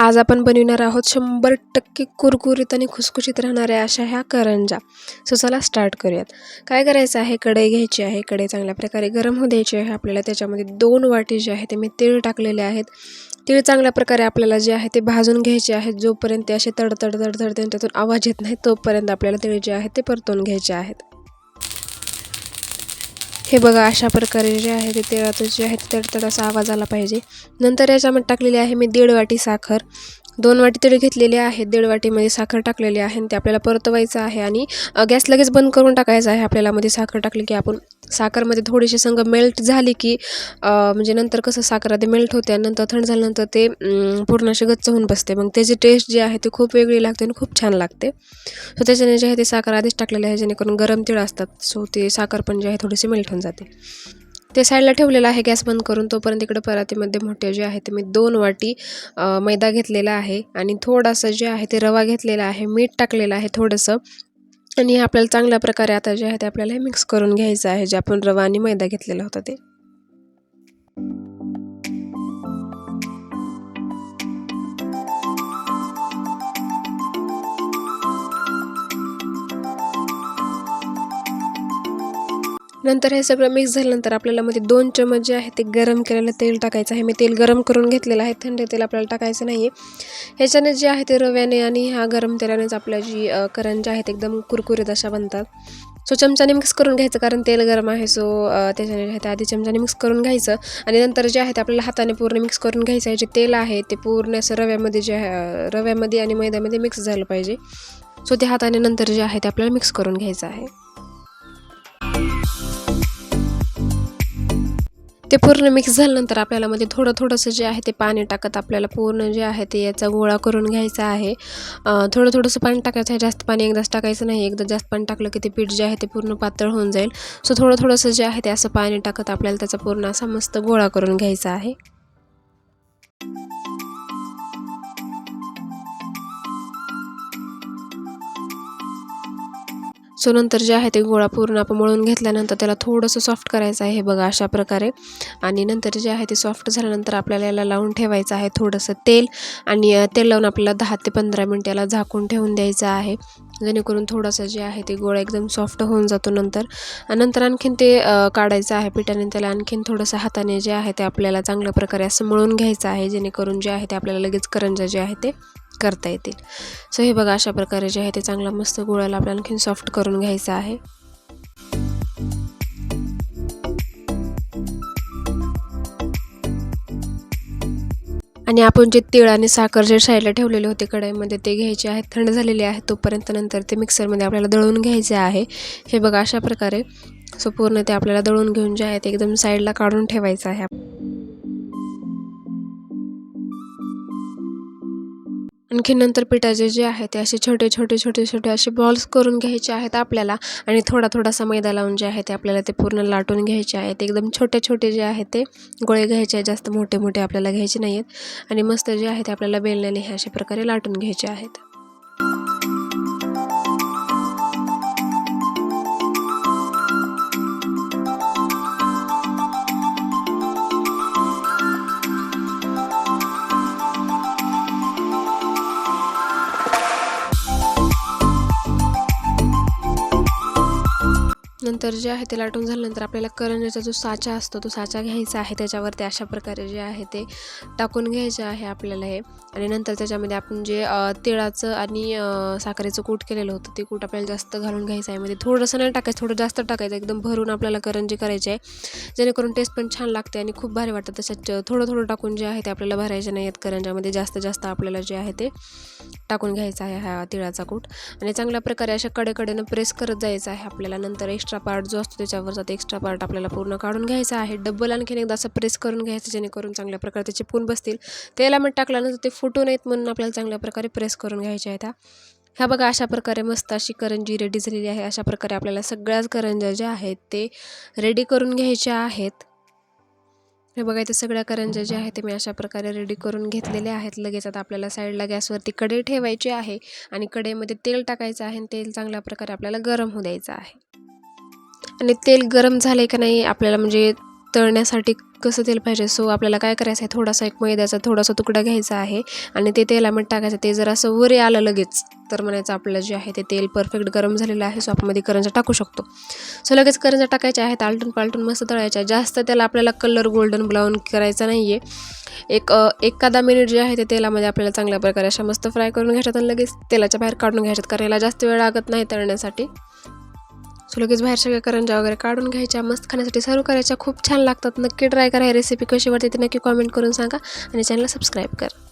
आज आपण बनविणार आहोत शंभर टक्के कुरकुरीत आणि खुसखुशीत राहणाऱ्या अशा ह्या करंजा. सो चला स्टार्ट करूयात. काय करायचं आहे? कढई घ्यायची आहे. कढई चांगल्या प्रकारे गरम होऊ द्यायची आहे. आपल्याला त्याच्यामध्ये दोन वाटी जे आहे ते मी तीळ टाकलेले आहेत. तीळ चांगल्या प्रकारे आपल्याला जे आहे ते भाजून घ्यायचे आहेत जोपर्यंत ते असे तडतड तडतड त्यांच्यातून आवाज येत नाही तोपर्यंत आपल्याला तीळ जे आहे ते परतून घ्यायचे आहेत हे बघा अशा प्रकारे जे आहे ते तिळाचं जे आहे ते तडतड असा आवाज आला पाहिजे. नंतर याच्यामध्ये टाकलेली आहे मी दीड वाटी साखर. दोन वाटी तरी घेतलेले आहेत दीड वाटीमध्ये साखर टाकलेली आहे आणि ते आपल्याला परतवायचं आहे आणि गॅस लगेच बंद करून टाकायचा आहे आपल्याला मध्ये साखर टाकली की आपण साखरमध्ये थोडीशी संग मेल्ट झाली की म्हणजे नंतर कसं साखर आधी मेल्ट होते आणि नंतर थंड झाल्यानंतर ते पूर्ण असे गच्च होऊन बसते. मग त्याची टेस्ट जी आहे ती खूप वेगळी लागते आणि खूप छान लागते. सो त्याच्याने जे आहे ते साखर आधीच टाकलेले आहे जेणेकरून गरम तिळ असतात. सो ते साखर पण जे आहे थोडीशी मेल्ट होऊन जाते. ते साईडला ठेवलेलं आहे गॅस बंद करून तोपर्यंत इकडं परातीमध्ये मोठे जे आहे ते मी दोन वाटी मैदा घेतलेला आहे आणि थोडंसं जे आहे ते रवा घेतलेला आहे मीठ टाकलेलं आहे थोडंसं. आणि हे आपल्याला चांगल्या प्रकारे आता जे आहे ते आपल्याला हे मिक्स करून घ्यायचं आहे जे आपण रवा आणि मैदा घेतलेला होता ते. नंतर हे सगळं मिक्स झाल्यानंतर आपल्याला मध्ये दोन चमच जे आहे ते गरम केलेलं तेल टाकायचं आहे. मी तेल गरम करून घेतलेलं आहे. थंड तेल आपल्याला टाकायचं नाही आहे ह्याच्याने जे आहे ते रव्याने आणि ह्या गरम तेलानेच आपल्या जी करंजी आहेत एकदम कुरकुरीत अशा बनतात. सो चमच्याने मिक्स करून घ्यायचं कारण तेल गरम आहे. सो त्याच्याने जे आहे ते आधी चमच्याने मिक्स करून घ्यायचं आणि नंतर जे आहे ते आपल्याला हाताने पूर्ण मिक्स करून घ्यायचं आहे. जे तेल आहे ते पूर्ण असं रव्यामध्ये जे आहे रव्यामध्ये आणि मैद्यामध्ये मिक्स झालं पाहिजे. सो ते हाताने नंतर जे आहे ते आपल्याला मिक्स करून घ्यायचं आहे. ते पूर्ण मिक्स झाल्यानंतर आपल्याला मध्ये थोडं थोडंसं जे आहे ते पाणी टाकत आपल्याला पूर्ण जे आहे ते याचा गोळा करून घ्यायचा आहे. थोडं थोडंसं पाणी टाकायचं आहे. जास्त पाणी एकदाच टाकायचं नाही. एकदा जास्त पाणी टाकलं की ते पीठ जे आहे ते पूर्ण पातळ होऊन जाईल. सो थोडं थोडंसं जे आहे ते असं पाणी टाकत आपल्याला त्याचा पूर्ण असा मस्त गोळा करून घ्यायचा आहे. सो नंतर जे आहे ते गोळा पूर्ण आपण मळून घेतल्यानंतर त्याला थोडंसं सॉफ्ट करायचं आहे हे बघा अशा प्रकारे. आणि नंतर जे आहे ते सॉफ्ट झाल्यानंतर आपल्याला याला लावून ठेवायचं आहे थोडंसं तेल. आणि तेल लावून आपल्याला दहा ते पंधरा मिनटाला झाकून ठेवून द्यायचं आहे. जेणेकरून थोडंसं जे आहे ते गोळा एकदम सॉफ्ट होऊन जातो नंतर. नंतर आणखीन ते काढायचं आहे पिठाने. त्याला आणखीन थोडंसं हाताने जे आहे ते आपल्याला चांगल्या प्रकारे असं मळून घ्यायचं आहे. जेणेकरून जे आहे ते आपल्याला लगेच करंजा जे आहे ते करता येतील. सो हे बघा अशा प्रकारे जे आहे ते चांगला मस्त गुळाला आपल्याला आणखीन सॉफ्ट करून घ्यायचं आहे. आणि आपण जे तीळ आणि साखर जे साईडला ठेवलेले होते कढईमध्ये ते घ्यायचे आहेत थंड झालेले आहेत. तोपर्यंत नंतर ते मिक्सरमध्ये आपल्याला दळून घ्यायचे आहे. हे बघा अशा प्रकारे. सो पूर्ण ते आपल्याला दळून घेऊन जे आहे ते एकदम साईडला काढून ठेवायचं आहे. आणखी नंतर पिठाचे जे आहे ते असे छोटे छोटे छोटे छोटे असे बॉल्स करून घ्यायचे आहेत आपल्याला. आणि थोडा थोडासा मैदा लावून जे आहे ते आपल्याला ते पूर्ण लाटून घ्यायचे आहेत. एकदम छोटे छोटे जे आहे ते गोळे घ्यायचे आहेत. जास्त मोठे मोठे आपल्याला घ्यायचे नाही आहेत आणि मस्त जे आहे ते आपल्याला बेलण्याने हे अशा प्रकारे लाटून घ्यायचे आहेत. नंतर जे आहे ते लाटून झाल्यानंतर आपल्याला करंजाचा जो साचा असतो तो साचा घ्यायचा आहे. त्याच्यावरती अशा प्रकारे जे आहे ते टाकून घ्यायचे आहे आपल्याला हे. आणि नंतर त्याच्यामध्ये आपण जे तिळाचं आणि साखरेचं कूट केलेलं होतं ते कूट आपल्याला जास्त घालून घ्यायचं आहे. म्हणजे थोडंसं नाही टाकायचं थोडं जास्त टाकायचं. एकदम भरून आपल्याला करंजी करायची आहे. जेणेकरून टेस्ट पण छान लागते आणि खूप भारी वाटतं. तसंच थोडं थोडं टाकून जे आहे ते आपल्याला भरायचे नाही आहेत करंजामध्ये जास्त जास्त आपल्याला जे आहे ते टाकून घ्यायचं आहे हा तिळाचा कूट. आणि चांगल्या प्रकारे अशा कडेकडेनं प्रेस करत जायचं आहे आपल्याला. नंतर एक्स्ट्रा पार्ट जो असतो त्याच्यावर जातो एक्स्ट्रा पार्ट आपल्याला पूर्ण काढून घ्यायचा आहे. डब्बल आणखीन एकदा असं प्रेस करून घ्यायचं जेणेकरून चांगल्या प्रकारे ते चिपून बसतील. तेला मीठ टाकल्यानंतर ते फुटू नयेत म्हणून आपल्याला चांगल्या प्रकारे प्रेस करून घ्यायच्या आहेत ह्या बघा अशा प्रकारे मस्त अशी करंजी रेडी झालेली आहे. अशा प्रकारे आपल्याला सगळ्याच करंज्या ज्या आहेत ते रेडी करून घ्यायच्या आहेत. हे बघा इथे सगळ्या करंज्या ज्या आहेत ते मी अशा प्रकारे रेडी करून घेतलेल्या आहेत. लगेच आता आपल्याला साईडला गॅसवरती कढई ठेवायची आहे आणि कढईमध्ये तेल टाकायचं आहे आणि तेल चांगल्या प्रकारे आपल्याला गरम होऊ द्यायचं आहे. आणि तेल गरम झालं आहे का नाही आपल्याला म्हणजे तळण्यासाठी कसं तेल पाहिजे? सो आपल्याला काय करायचं आहे थोडासा एक मैद्याचा थोडासा तुकडा घ्यायचा आहे आणि ते तेलामध्ये टाकायचं. ते जर असं वरे आलं लगेच तर म्हणायचं आपलं जे आहे ते तेल परफेक्ट गरम झालेलं आहे. सो आपमध्ये करंजा टाकू शकतो. सो लगेच करंजा टाकायच्या आहेत आलटून पालटून मस्त तळायच्या. जास्त त्याला आपल्याला कलर गोल्डन ब्राऊन करायचा नाही आहे एक एखादा मिनिट जे आहे ते तेलामध्ये आपल्याला चांगल्या प्रकारे अशा मस्त फ्राय करून घ्यायच्यात आणि लगेच तेलाच्या बाहेर काढून घ्यायच्यात कारण याला जास्त वेळ लागत नाही तळण्यासाठी. सो लगेच बाहेर सगळ्या करंजा वगैरे काढून घ्यायच्या मस्त खाण्यासाठी सर्व करायच्या. खूप छान लागतात. नक्की ट्राय करा. ही रेसिपी कशी वाटते ती नक्की कॉमेंट करून सांगा. आणि चॅनलला सबस्क्राईब करा.